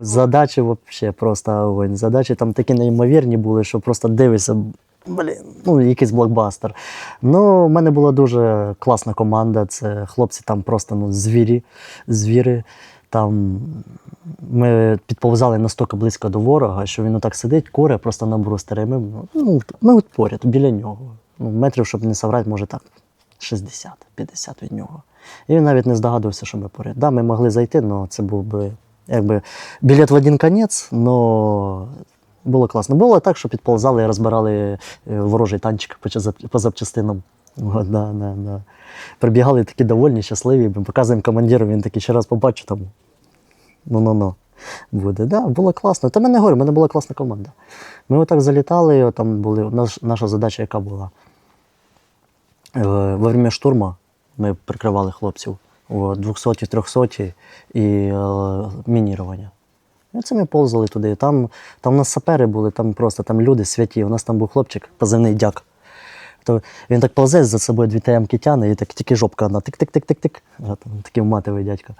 Задачі взагалі просто огонь. Задачі там такі неймовірні були, що просто дивишся, блін, ну якийсь блокбастер. Ну, в мене була дуже класна команда. Це хлопці там просто ну, звірі, звіри. Там ми підповзали настільки близько до ворога, що він отак сидить, куре просто на брустері. Ми, ну, ми от поряд, біля нього. Ну, метрів, щоб не соврати, може так, 60-50 від нього. І він навіть не здогадувався, що ми поряд. Да, ми могли зайти, але це був би якби білет в один конець, але було класно. Було так, що підползали і розбирали е, ворожий танчик по, запчастинам. От, да, да, да. Прибігали такі довольні, щасливі, ми показуємо командиру, він такий ще раз побачу там. Ну-ну-ну. Буде. Да, було класно. Та мене говорю, в мене була класна команда. Ми отак залітали, там були. Наш, наша задача, яка була? Е, Во время штурму ми прикривали хлопців 200 300 і е, мінірування. Це ми повзали туди. Там, там у нас сапери були, там просто там люди святі. У нас там був хлопчик, позивний дяк. То він так повзе за собою дві тяне, і так тільки жопка одна тик-тик-тик-тик-тик. Такий матовий дядько.